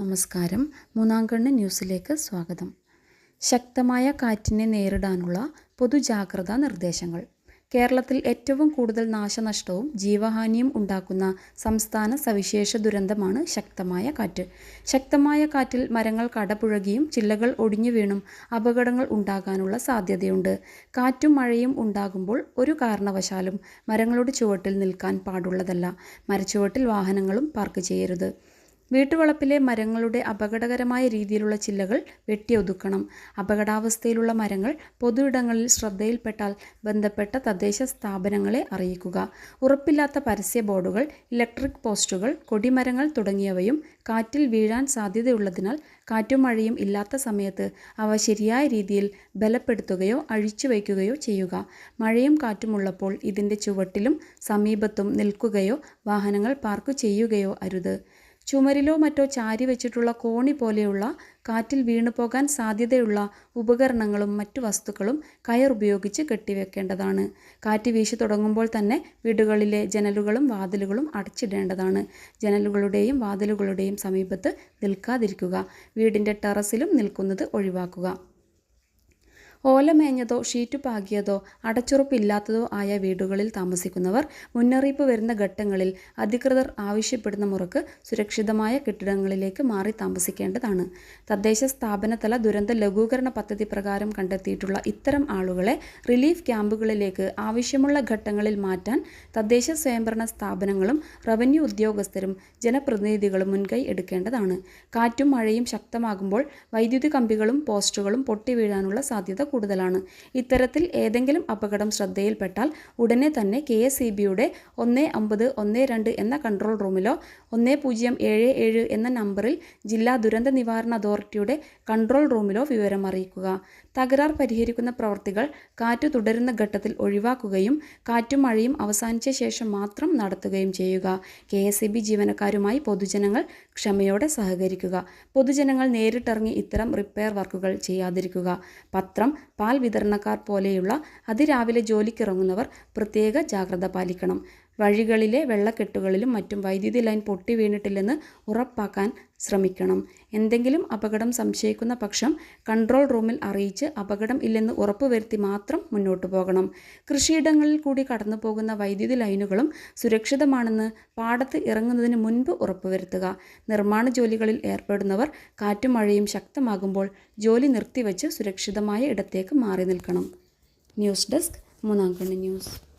നമസ്കാരം. മൂന്നാം കണ്ണ് ന്യൂസിലേക്ക് സ്വാഗതം. ശക്തമായ കാറ്റിനെ നേരിടാനുള്ള പൊതുജാഗ്രതാ നിർദ്ദേശങ്ങൾ. കേരളത്തിൽ ഏറ്റവും കൂടുതൽ നാശനഷ്ടവും ജീവഹാനിയും ഉണ്ടാക്കുന്ന സംസ്ഥാന സവിശേഷ ദുരന്തമാണ് ശക്തമായ കാറ്റ്. ശക്തമായ കാറ്റിൽ മരങ്ങൾ കടപുഴകിയും ചില്ലകൾ ഒടിഞ്ഞു വീണും അപകടങ്ങൾ ഉണ്ടാകാനുള്ള സാധ്യതയുണ്ട്. കാറ്റും മഴയും ഉണ്ടാകുമ്പോൾ ഒരു കാരണവശാലും മരങ്ങളുടെ ചുവട്ടിൽ നിൽക്കാൻ പാടുള്ളതല്ല. മരച്ചുവട്ടിൽ വാഹനങ്ങളും പാർക്ക് ചെയ്യരുത്. വീട്ടുവളപ്പിലെ മരങ്ങളുടെ അപകടകരമായ രീതിയിലുള്ള ചില്ലകൾ വെട്ടിയൊതുക്കണം. അപകടാവസ്ഥയിലുള്ള മരങ്ങൾ പൊതു ഇടങ്ങളിൽ ശ്രദ്ധയിൽപ്പെട്ടാൽ ബന്ധപ്പെട്ട തദ്ദേശ സ്ഥാപനങ്ങളെ അറിയിക്കുക. ഉറപ്പില്ലാത്ത പരസ്യ ബോർഡുകൾ ഇലക്ട്രിക് പോസ്റ്റുകൾ കൊടിമരങ്ങൾ തുടങ്ങിയവയും കാറ്റിൽ വീഴാൻ സാധ്യതയുള്ളതിനാൽ കാറ്റും മഴയും ഇല്ലാത്ത സമയത്ത് അവ ശരിയായ രീതിയിൽ ബലപ്പെടുത്തുകയോ അഴിച്ചു വയ്ക്കുകയോ ചെയ്യുക. മഴയും കാറ്റുമുള്ളപ്പോൾ ഇതിന്റെ ചുവട്ടിലും സമീപത്തും നിൽക്കുകയോ വാഹനങ്ങൾ പാർക്ക് ചെയ്യുകയോ അരുത്. ചുമരിലോ മറ്റോ ചാരി വെച്ചിട്ടുള്ള കോണി പോലെയുള്ള കാറ്റിൽ വീണു പോകാൻ സാധ്യതയുള്ള ഉപകരണങ്ങളും മറ്റു വസ്തുക്കളും കയർ ഉപയോഗിച്ച് കെട്ടിവെക്കേണ്ടതാണ്. കാറ്റ് വീശി തുടങ്ങുമ്പോൾ തന്നെ വീടുകളിലെ ജനലുകളും വാതിലുകളും അടച്ചിടേണ്ടതാണ്. ജനലുകളുടെയും വാതിലുകളുടെയും സമീപത്ത് നിൽക്കാതിരിക്കുക. വീടിന്റെ ടെറസിലും നിൽക്കുന്നത് ഒഴിവാക്കുക. ഓലമേഞ്ഞതോ ഷീറ്റ് പാകിയതോ അടച്ചുറപ്പില്ലാത്തതോ ആയ വീടുകളിൽ താമസിക്കുന്നവർ മുന്നറിയിപ്പ് വരുന്ന ഘട്ടങ്ങളിൽ അധികൃതർ ആവശ്യപ്പെടുന്ന മുറക്ക് സുരക്ഷിതമായ കെട്ടിടങ്ങളിലേക്ക് മാറി താമസിക്കേണ്ടതാണ്. തദ്ദേശ സ്ഥാപനതല ദുരന്ത ലഘൂകരണ പദ്ധതി പ്രകാരം കണ്ടെത്തിയിട്ടുള്ള ഇത്തരം ആളുകളെ റിലീഫ് ക്യാമ്പുകളിലേക്ക് ആവശ്യമുള്ള ഘട്ടങ്ങളിൽ മാറ്റാൻ തദ്ദേശ സ്വയംഭരണ സ്ഥാപനങ്ങളും റവന്യൂ ഉദ്യോഗസ്ഥരും ജനപ്രതിനിധികളും മുൻകൈ എടുക്കേണ്ടതാണ്. കാറ്റും മഴയും ശക്തമാകുമ്പോൾ വൈദ്യുതി കമ്പികളും പോസ്റ്റുകളും പൊട്ടിവീഴാനുള്ള സാധ്യത കൂടുതലാണ്. ഇത്തരത്തിൽ ഏതെങ്കിലും അപകടം ശ്രദ്ധയിൽപ്പെട്ടാൽ ഉടനെ തന്നെ കെ എസ് ഇ ബിയുടെ ഒന്ന് അമ്പത് ഒന്ന് രണ്ട് എന്ന കൺട്രോൾ റൂമിലോ ഒന്ന് പൂജ്യം ഏഴ് ഏഴ് എന്ന നമ്പറിൽ ജില്ലാ ദുരന്ത നിവാരണ അതോറിറ്റിയുടെ കൺട്രോൾ റൂമിലോ വിവരം അറിയിക്കുക. തകരാർ പരിഹരിക്കുന്ന പ്രവർത്തികൾ കാറ്റ് തുടരുന്ന ഘട്ടത്തിൽ ഒഴിവാക്കുകയും കാറ്റും മഴയും അവസാനിച്ച ശേഷം മാത്രം നടത്തുകയും ചെയ്യുക. കെ എസ് ഇ ബി ജീവനക്കാരുമായി പൊതുജനങ്ങൾ ക്ഷമയോടെ സഹകരിക്കുക. പൊതുജനങ്ങൾ നേരിട്ടിറങ്ങി ഇത്തരം റിപ്പയർ വർക്കുകൾ ചെയ്യാതിരിക്കുക. പത്രം പാൽ വിതരണക്കാർ പോലെയുള്ള അതിരാവിലെ ജോലിക്കിറങ്ങുന്നവർ പ്രത്യേക ജാഗ്രത പാലിക്കണം. വഴികളിലെ വെള്ളക്കെട്ടുകളിലും മറ്റും വൈദ്യുതി ലൈൻ പൊട്ടി വീണിട്ടില്ലെന്ന് ഉറപ്പാക്കാൻ ശ്രമിക്കണം. എന്തെങ്കിലും അപകടം സംശയിക്കുന്ന പക്ഷം കൺട്രോൾ റൂമിൽ അറിയിച്ച് അപകടം ഇല്ലെന്ന് ഉറപ്പുവരുത്തി മാത്രം മുന്നോട്ടു പോകണം. കൃഷിയിടങ്ങളിൽ കൂടി കടന്നു പോകുന്ന വൈദ്യുതി ലൈനുകളും സുരക്ഷിതമാണെന്ന് പാടത്ത് ഇറങ്ങുന്നതിന് മുൻപ് ഉറപ്പുവരുത്തുക. നിർമ്മാണ ജോലികളിൽ ഏർപ്പെടുന്നവർ കാറ്റും മഴയും ശക്തമാകുമ്പോൾ ജോലി നിർത്തിവെച്ച് സുരക്ഷിതമായ ഇടത്തേക്ക് മാറി നിൽക്കണം. ന്യൂസ് ഡെസ്ക് മൂന്നാം കണ്ണി ന്യൂസ്.